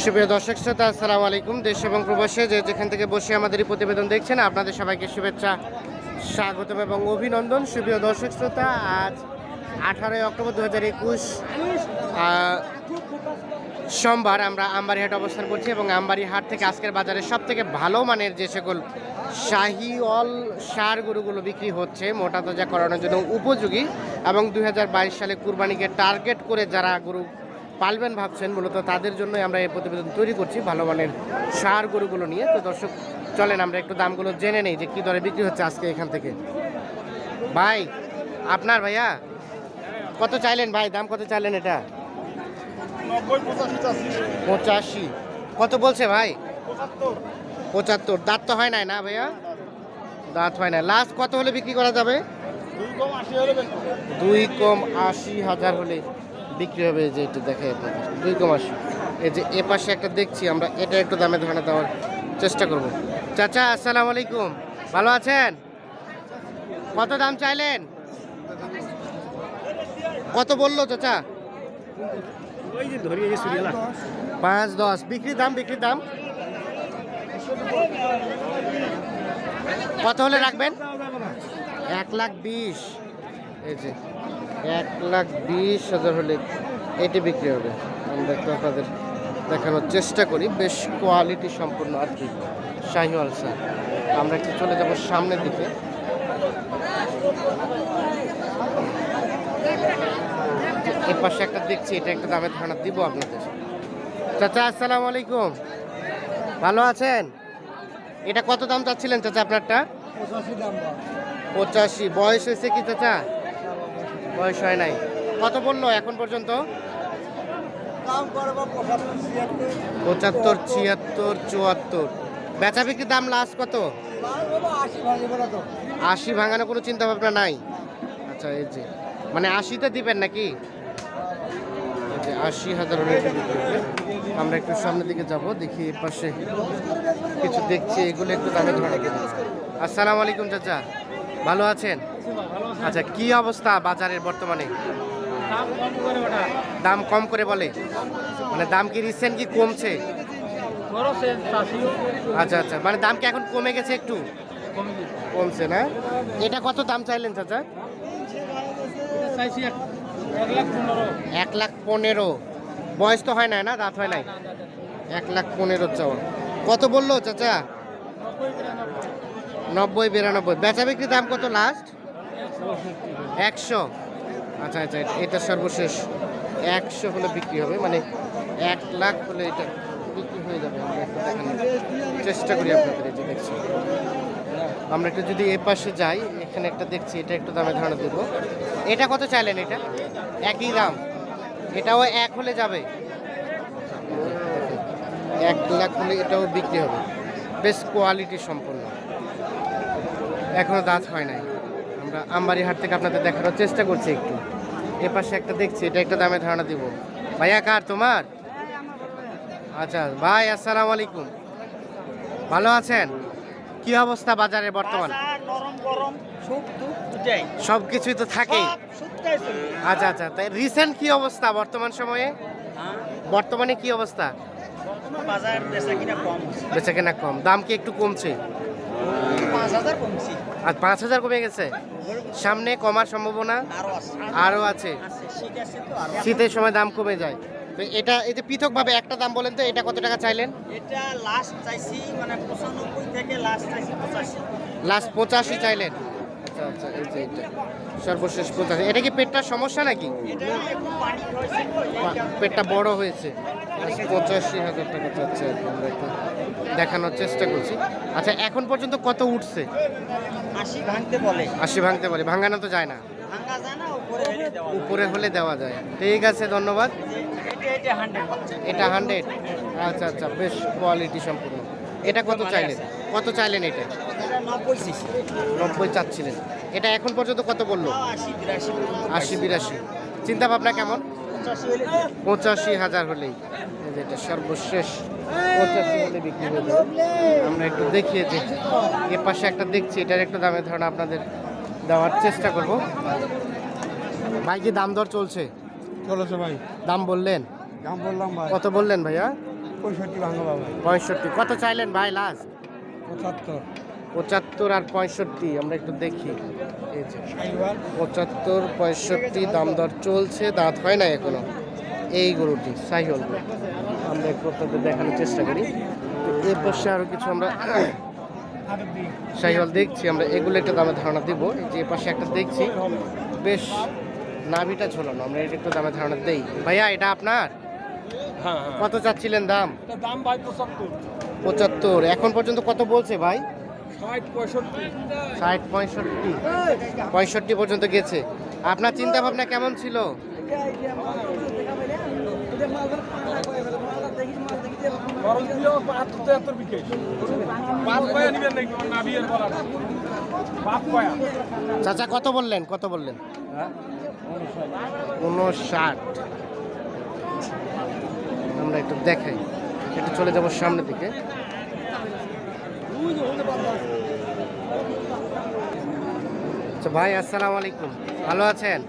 সুপ্রিয় দর্শক শ্রোতা, আসসালামু আলাইকুম। দেশ এবং প্রবাসে যে যেখান থেকে বসে আমাদের এই প্রতিবেদন দেখছেন, আপনাদের সবাইকে শুভেচ্ছা, স্বাগতম এবং অভিনন্দন। সুপ্রিয় দর্শক শ্রোতা, আজ আঠারোই অক্টোবর দু হাজার একুশ সোমবার আমরা আমবাড়িহাট অবস্থান করছি এবং আমবাড়িহাট থেকে আজকের বাজারে সব থেকে ভালো মানের যে সকল শাহি অল সার গরুগুলো বিক্রি হচ্ছে, মোটা তাজা করানোর জন্য উপযোগী এবং দু হাজার বাইশ সালে কুরবানিকে টার্গেট করে যারা গরু পালবেন ভাবছেন মূলত তাদের জন্যই আমরা এই প্রতিবেদন তৈরি করছি ভালো মানের সার গরুগুলো নিয়ে। তো দর্শক চলেন আমরা একটু দামগুলো জেনে নেই যে কী দরে বিক্রি হচ্ছে আজকে এখান থেকে। ভাই আপনার ভাইয়া? কত চাইলেন ভাই? দাম কত চাইলেন এটা? পঁচাশি। কত বলছে ভাই? পঁচাত্তর। দাঁত তো হয় নাই না ভাইয়া? দাঁত হয় না লাস্ট কত হলে বিক্রি করা যাবে? দুই কম আশি হাজার হলে। বিক্রি হবে যে এটা দেখে আপনাদের দুই কম আশি এই যে এ পাশে একটা দেখছি আমরা এটা একটু দামে ধারণা দেওয়ার চেষ্টা করব। চাচা আসসালামু আলাইকুম। ভালো আছেন? কত দাম চাইলেন? কত বলল চাচা? পাঁচ দশ। বিক্রি দাম বিক্রি দাম? কত হলে রাখবেন? এক লাখ বিশ। এই যে এক লাখ বিশ হাজার হলে এটি বিক্রি হবে। আমরা একটু আপনাদের দেখানোর চেষ্টা করি। বেশ কোয়ালিটি সম্পূর্ণ আর কি শাহিওয়াল স্যার। আমরা একটু চলে যাব সামনের দিকে। এর পাশে একটা দেখছি এটা একটা দামের ধারণা দিব আপনাদের। চাচা আসসালামু আলাইকুম। ভালো আছেন? এটা কত দাম চাচ্ছিলেন চাচা আপনারটা? পঁচাশি। বয়স হয়েছে কি চাচা? বয়স হয় নাই। কত বলল এখন পর্যন্ত? পঁচাত্তর, ছিয়াত্তর, চুয়াত্তর। বেচা বিক্রির দাম লাস্ট কত? আশি ভাঙানো কোনো চিন্তা ভাবনা নাই। আচ্ছা এই যে। মানে আশিতে দিবেন নাকি? আশি হাজার। আমরা একটু সামনের দিকে যাব, দেখি এর পাশে কিছু দেখছি, এগুলো একটু দামে ধরে আসসালামু আলাইকুম, চাচা। ভালো আছেন? আচ্ছা কি অবস্থা বাজারের বর্তমানে? দাম কম করে বলে। মানে দাম কি রিসেন্ট কি কমছে? আচ্ছা আচ্ছা মানে দাম কি এখন কমে গেছে একটু? কমছে না? এটা কত দাম চাইলেন চাচা? এক লাখ পনেরো। বয়স তো হয় না না? দাঁত হয় নাই? এক লাখ পনেরো চাওয়া। কত বলল চাচা? নব্বই, বিরানব্বই। বেচা বিক্রির দাম কত লাস্ট একশো? আচ্ছা আচ্ছা এটা সর্বশেষ একশো হলে বিক্রি হবে মানে এক লাখ হলে এটা বিক্রি হয়ে যাবে। চেষ্টা করি আপনাদের যে দেখছি আমরা একটু যদি এ পাশে যাই, এখানে একটা দেখছি, এটা একটু দামে ধারণা দেবো। এটা কত চাইলেন এটা? একই দাম। এটাও এক হলে যাবে। এক লাখ হলে এটাও বিক্রি হবে। বেশ কোয়ালিটি সম্পন্ন। এখনও দাঁত হয় নাই। আমরা আমবাড়ি হাট থেকে আপনাদের দেখানোর চেষ্টা করছি একটু। এ পাশে একটা দেখছি এটা একটা দামে ধারণা দিব। ভাইয়া কার তোমার? আচ্ছা ভাই আসসালামু আলাইকুম। ভালো আছেন? কি অবস্থা বাজারে বর্তমান? সব কিছুই তো চলবে আচ্ছা আচ্ছা তাই রিসেন্ট কি অবস্থা বর্তমান সময়ে? হ্যাঁ? বর্তমানে কি অবস্থা? বেচা কেনা কম দাম কি একটু কমছে? পাঁচ হাজার কমছি। আর পাঁচ হাজার কমে গেছে। সামনে কমার সম্ভাবনা আরও আছে। শীতের সময় দাম কমে যায়। তো এটা এই যে পৃথকভাবে একটা দাম বলেন তো এটা কত টাকা চাইলেন? এটা লাস্ট চাইছি মানে পঁচানব্বই থেকে লাস্ট চাইছি পঁচাশি। লাস্ট পঁচাশি চাইলেন। আচ্ছা আচ্ছা এই যে এটা। সর্বশেষ পঁচাশি এটা কি পেটটার সমস্যা নাকি? পেটটা বড় হয়েছে। পঁচাশি হাজার টাকা চাচ্ছে আমরা একটু দেখানোর চেষ্টা করছি। আচ্ছা এখন পর্যন্ত কত উঠছে? আশি ভাঙতে বলে। আশি ভাঙতে পারে ভাঙানো তো যায় না। উপরে হেলে দেওয়া যায়। ঠিক আছে ধন্যবাদ। এটা হান্ড্রেড আচ্ছা আচ্ছা বেশ কোয়ালিটি সম্পূর্ণ। এটা কত চাইলেন? কত চাইলেন এটা? নব্বই চাচ্ছিলেন। এটা এখন পর্যন্ত কত বলল? আশি বিরাশি। চিন্তা ভাবনা কেমন? পঁচাশি হাজার হলেই। এই যে এটা সর্বশেষ পঁচাশি হলে বিক্রি হয়ে যাবে। আমরা একটু দেখিয়ে যে এ পাশে একটা দেখছি এটার একটু দামের ধারণা আপনাদের দেওয়ার চেষ্টা করব। ভাই কি দাম দর চলছে? চলেছে ভাই। দাম বললেন? দাম বললাম ভাই। কত বললেন ভাইয়া? পঁয়ষট্টি ভাঙা বাবা। পঁয়ষট্টি। কত চাইলেন ভাই লাস্ট পঁচাত্তর। পঁচাত্তর আর পঁয়ষট্টি আমরা একটু দেখি। এই যে পঁচাত্তর পঁয়ষট্টি দাম দর চলছে দাঁত হয় না এখনও। এই গরুটি সাইহল আমরা একটু আপনাদের দেখানোর চেষ্টা করি। এর পাশে আরও কিছু আমরা সাইহল দেখছি আমরা এগুলো একটা দামে ধারণা দিব। এই যে পাশে একটা দেখছি বেশ নাভিটা ঝোলানো আমরা এটা একটু দামে ধারণা দেই। ভাইয়া এটা আপনার? হ্যাঁ কত চাচ্ছিলেন দাম? দাম ভাই পঁচাত্তর। পঁচাত্তর এখন পর্যন্ত কত বলছে ভাই? ষাট পঁয়ষট্টি। পঁয়ষট্টি। পর্যন্ত গেছে। আপনার চিন্তা ভাবনা কেমন ছিল? চাচা কত বললেন? কত বললেন? উনষাট। আমরা একটু দেখাই। একটু চলে যাব সামনের দিকে। আচ্ছা ভাই, আসসালামু আলাইকুম। ভালো আছেন?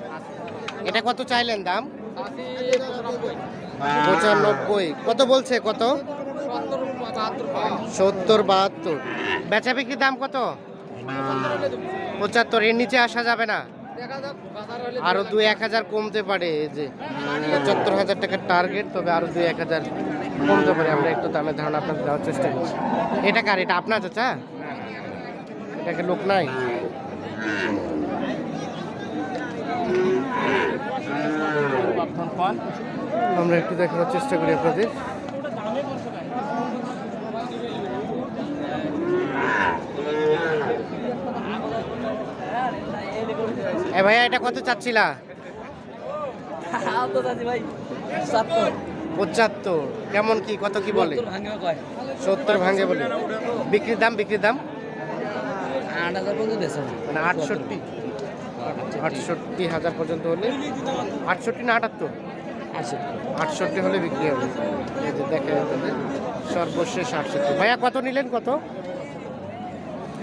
এটা কত চাইলেন দাম? পঁচানব্বই। কত বলছে, কত? সত্তর বাহাত্তর। বেচা বিক্রির দাম কত? পঁচাত্তর। এর নিচে আসা যাবে না। আরও দুই এক হাজার কমতে পারে যে পঁচাত্তর হাজার টাকার টার্গেট তবে আরও দুই এক হাজার কমতে পারে, আমরা একটু দামের ধারণা আপনাদের দেওয়ার চেষ্টা করছি। এটা কার? এটা আপনার চাচা? এটাকে লোক নাই? আমরা একটু দেখানোর চেষ্টা করি আপনাদের। ভাইয়া এটা কত চাচ্ছিলা? পঁচাত্তর। কেমন কি? কত কি বলে? সত্তর ভাঙে বলে। বিক্রির দাম বিক্রির দাম? মানে আটষট্টি। আটষট্টি হাজার পর্যন্ত হলে আটষট্টি না আটাত্তর? আটষট্টি হলে বিক্রি হবে। এই যে দেখেন আপনাদের সর্বশেষ আটষট্টি। ভাইয়া কত নিলেন কত?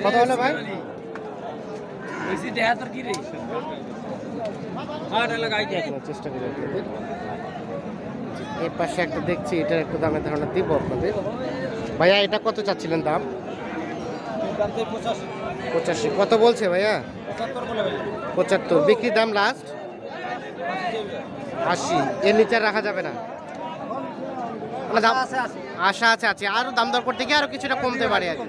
কত হলো ভাই? চেষ্টা করি আপনাদের এর পাশে একটা দেখছি এটার একটু দামের ধারণা দিব আপনাদের। ভাইয়া এটা কত চাচ্ছিলেন দাম? পঁচাশি। কত বলছে ভাইয়া? পঁচাত্তর। বিক্রির দাম লাস্ট আশি। এর নিচে রাখা যাবে না? মানে আশা আছে আছে আরও দাম দর করতে গিয়ে আরও কিছুটা কমতে পারে আর কি।